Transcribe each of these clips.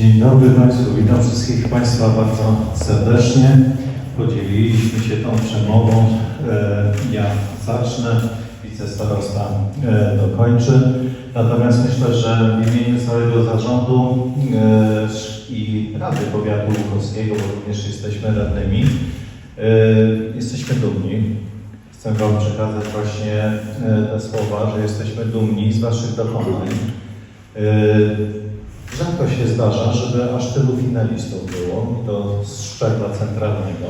Dzień dobry Państwu, witam wszystkich Państwa bardzo serdecznie. Podzieliliśmy się tą przemową. E, Ja zacznę, wicestarosta e, dokończy. Natomiast myślę, że w imieniu całego zarządu e, i Rady Powiatu Łukowskiego, bo również jesteśmy radnymi, jesteśmy dumni. Chcę Wam przekazać właśnie te słowa, że jesteśmy dumni z Waszych dokonań. Rzadko się zdarza, żeby aż tylu finalistów było, i to z szczebla centralnego,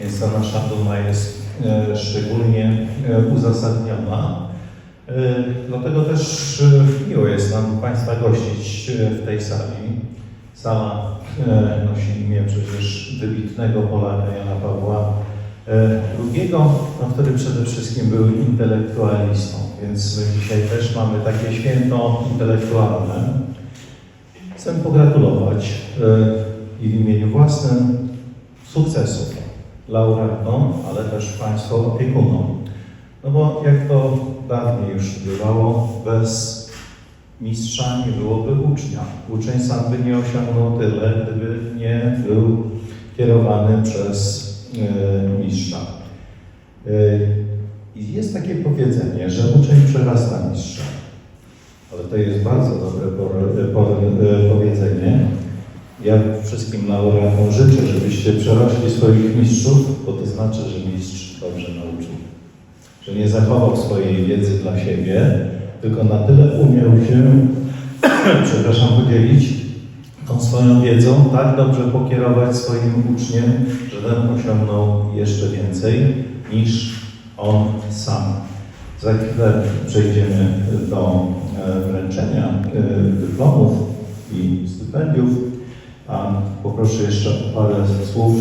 więc ta nasza duma jest e, szczególnie e, uzasadniona. E, Dlatego też miło jest nam Państwa gościć w tej sali. Sala nosi imię przecież wybitnego Polaka Jana Pawła II, no, który przede wszystkim był intelektualistą, więc my dzisiaj też mamy takie święto intelektualne. Chcę pogratulować e, i w imieniu własnym sukcesów laureatom, ale też Państwu opiekunom. No bo jak to dawniej już bywało, bez mistrza nie byłoby ucznia. Uczeń sam by nie osiągnął tyle, gdyby nie był kierowany przez e, mistrza. I jest takie powiedzenie, że uczeń przerasta mistrza. Ale to jest bardzo dobre por- e, powiedzenie. Ja wszystkim laureatom życzę, żebyście przerośli swoich mistrzów, bo to znaczy, że mistrz dobrze nauczył. Że nie zachował swojej wiedzy dla siebie, tylko na tyle umiał się, przepraszam, podzielić tą swoją wiedzą, tak dobrze pokierować swoim uczniem, że ten osiągnął jeszcze więcej niż on sam. Za chwilę przejdziemy do e, wręczenia e, dyplomów i stypendiów. A poproszę jeszcze o parę słów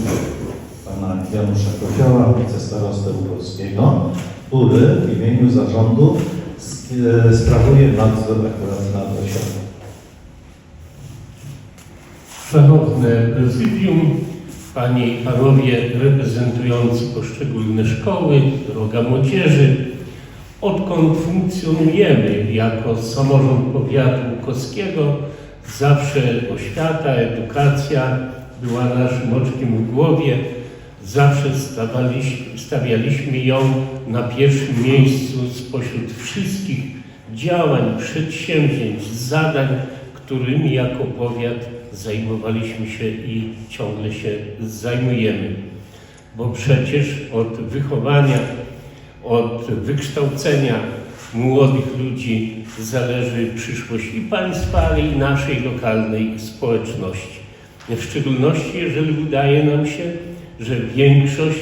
pana Janusza Kozioła, wicestarostę Łukowskiego, który w imieniu zarządu e, sprawuje nadzór akurat nad ośrodkiem. Szanowne prezydium, Panie i Panowie reprezentujący poszczególne szkoły, droga młodzieży, odkąd funkcjonujemy jako samorząd powiatu łukowskiego, zawsze oświata, edukacja była naszym oczkiem w głowie, zawsze stawialiśmy ją na pierwszym miejscu spośród wszystkich działań, przedsięwzięć, zadań, którymi jako powiat zajmowaliśmy się i ciągle się zajmujemy. Bo przecież od wychowania, od wykształcenia młodych ludzi zależy przyszłość i państwa, ale i naszej lokalnej społeczności. W szczególności, jeżeli udaje nam się, że większość,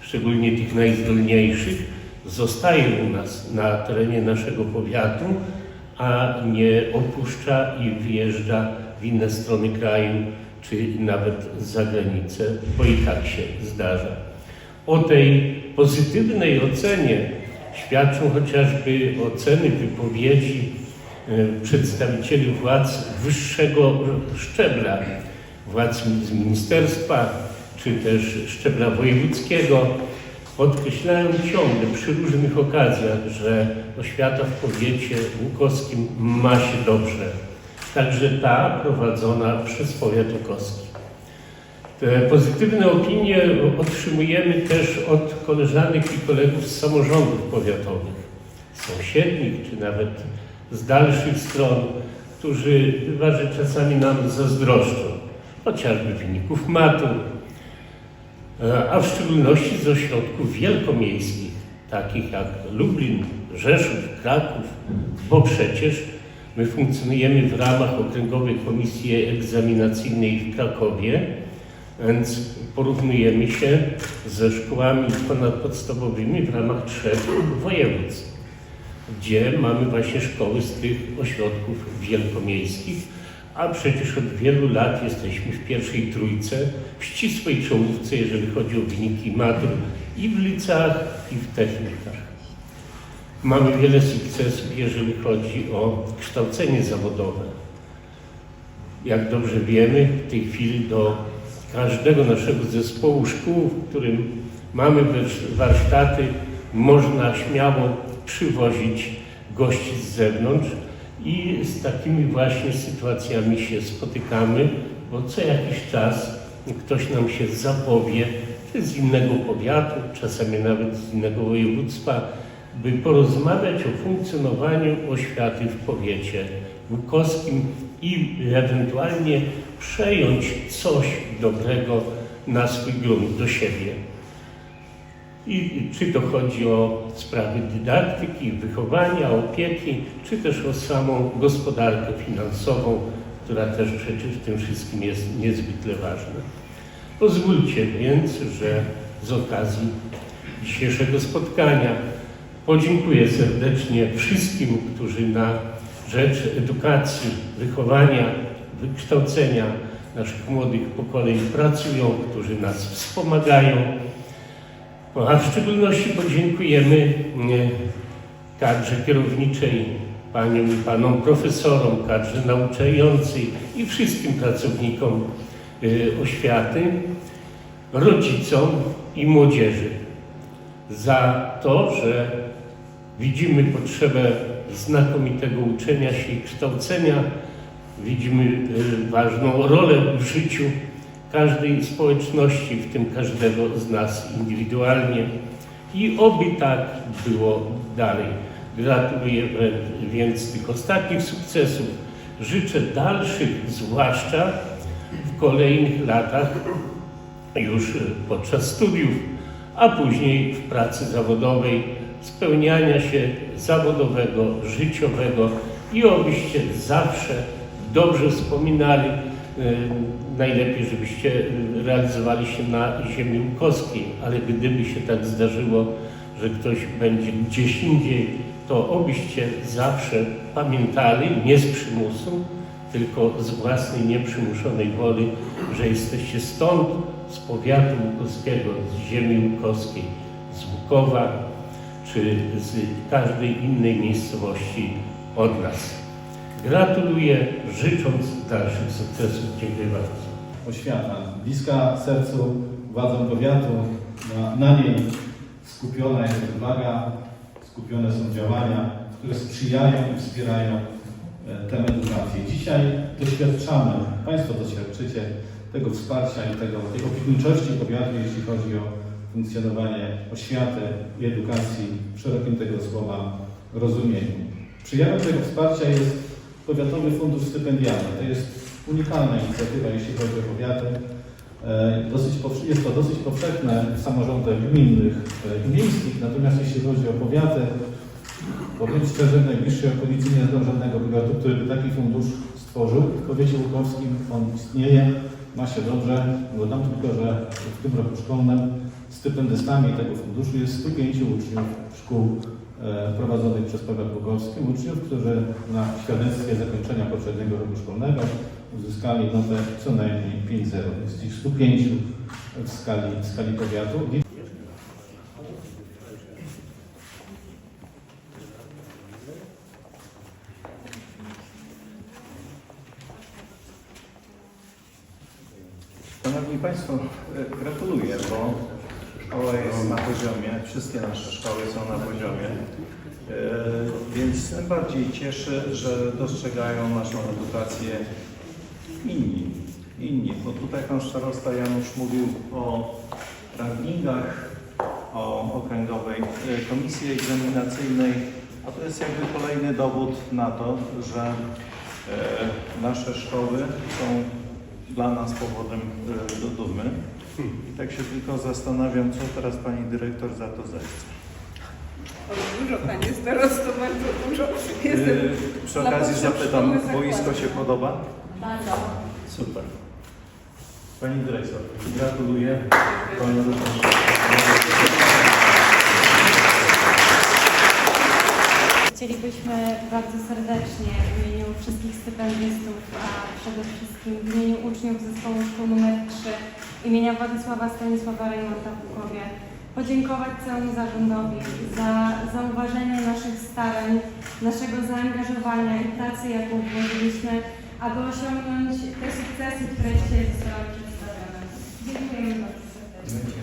szczególnie tych najzdolniejszych, zostaje u nas na terenie naszego powiatu, a nie opuszcza i wyjeżdża w inne strony kraju, czy nawet za granicę, bo i tak się zdarza. O tej pozytywnej ocenie świadczą chociażby oceny wypowiedzi e, przedstawicieli władz wyższego szczebla, władz z ministerstwa, czy też szczebla wojewódzkiego. Podkreślałem ciągle przy różnych okazjach, że oświata w powiecie łukowskim ma się dobrze. Także ta prowadzona przez powiat łukowski. Te pozytywne opinie otrzymujemy też od koleżanek i kolegów z samorządów powiatowych, sąsiednich czy nawet z dalszych stron, którzy bywa, czasami nam zazdroszczą, chociażby wyników matur, e, a w szczególności z ośrodków wielkomiejskich, takich jak Lublin, Rzeszów, Kraków, bo przecież my funkcjonujemy w ramach Okręgowej Komisji Egzaminacyjnej w Krakowie, więc porównujemy się ze szkołami ponadpodstawowymi w ramach trzech województw, gdzie mamy właśnie szkoły z tych ośrodków wielkomiejskich, a przecież od wielu lat jesteśmy w pierwszej trójce, w ścisłej czołówce, jeżeli chodzi o wyniki matur i w liceach, i w technikach. Mamy wiele sukcesów, jeżeli chodzi o kształcenie zawodowe. Jak dobrze wiemy, w tej chwili do każdego naszego zespołu szkół, w którym mamy warsz- warsztaty, można śmiało przywozić gości z zewnątrz I z takimi właśnie sytuacjami się spotykamy, bo co jakiś czas ktoś nam się zapowie, z innego powiatu, czasami nawet z innego województwa, by porozmawiać o funkcjonowaniu oświaty w powiecie łukowskim i ewentualnie przejąć coś dobrego na swój grunt do siebie. I czy to chodzi o sprawy dydaktyki, wychowania, opieki, czy też o samą gospodarkę finansową, która też przecież w tym wszystkim jest niezwykle ważna. Pozwólcie więc, że z okazji dzisiejszego spotkania podziękuję serdecznie wszystkim, którzy na rzecz edukacji, wychowania, wykształcenia naszych młodych pokoleń pracują, którzy nas wspomagają. A w szczególności podziękujemy kadrze kierowniczej, paniom i panom profesorom, kadrze nauczającej i wszystkim pracownikom e, oświaty, rodzicom i młodzieży za to, że widzimy potrzebę znakomitego uczenia się i kształcenia, widzimy e, ważną rolę w życiu każdej społeczności, w tym każdego z nas indywidualnie. I oby tak było dalej. Gratuluję więc tych ostatnich sukcesów. Życzę dalszych, zwłaszcza w kolejnych latach, już e, podczas studiów, a później w pracy zawodowej, spełniania się zawodowego, życiowego i obyście zawsze dobrze wspominali E, najlepiej, żebyście e, realizowali się na ziemi łukowskiej, ale gdyby się tak zdarzyło, że ktoś będzie gdzieś indziej, to obyście zawsze pamiętali, nie z przymusu, tylko z własnej nieprzymuszonej woli, że jesteście stąd, z powiatu łukowskiego, z ziemi łukowskiej, z Łukowa, czy z każdej innej miejscowości od nas. Gratuluję, życząc dalszych sukcesów. Dziękuję bardzo. oświata, bliska sercu władzom powiatu, na, na niej skupiona jest uwaga, skupione są działania, które sprzyjają i wspierają e, tę edukację. Dzisiaj doświadczamy, Państwo doświadczycie tego wsparcia i tego, tej opiekuńczości powiatu, jeśli chodzi o funkcjonowanie oświaty i edukacji w szerokim tego słowa rozumieniu. Przejawem tego wsparcia jest Powiatowy Fundusz Stypendialny. To jest unikalna inicjatywa, jeśli chodzi o powiaty. E, Dosyć, jest to dosyć powszechne w samorządach gminnych e, i miejskich, natomiast jeśli chodzi o powiaty, powiem szczerze, w najbliższej okolicy nie znam żadnego powiatu, który by taki fundusz stworzył. W powiecie łukowskim on istnieje, ma się dobrze. Dodam tylko, że w tym roku szkolnym stypendystami tego funduszu jest 105 uczniów szkół e, prowadzonych przez powiat łukowski, uczniów, którzy na świadectwie zakończenia poprzedniego roku szkolnego uzyskali notę co najmniej 5,0. Jest ich 105 w skali, w skali powiatu. Państwo, e, gratuluję, bo szkoła jest na poziomie, wszystkie nasze szkoły są na poziomie, E, więc tym bardziej cieszy, że dostrzegają naszą edukację inni, inni, bo tutaj Pan Starosta Janusz mówił o rankingach, o okręgowej e, komisji egzaminacyjnej, a to jest jakby kolejny dowód na to, że nasze szkoły są dla nas powodem e, do dumy. I tak się tylko zastanawiam, co teraz Pani Dyrektor za to zechce. O, Dużo Panie starosto, bardzo dużo. Jestem E, Przy dla okazji potrzeb zapytam, szkoły boisko zakładam. się podoba? Bardzo. Super. Pani Dyrektor, gratuluję. Pani Chcielibyśmy bardzo serdecznie w imieniu wszystkich stypendystów, a przede wszystkim w imieniu uczniów zespołu szkół nr 3 imienia Władysława Stanisława Rejmonta w Łukowie podziękować całemu zarządowi za zauważenie naszych starań, naszego zaangażowania i pracy, jaką włożyliśmy, aby osiągnąć te sukcesy, które dzisiaj zostały przedstawione. Dziękujemy bardzo serdecznie.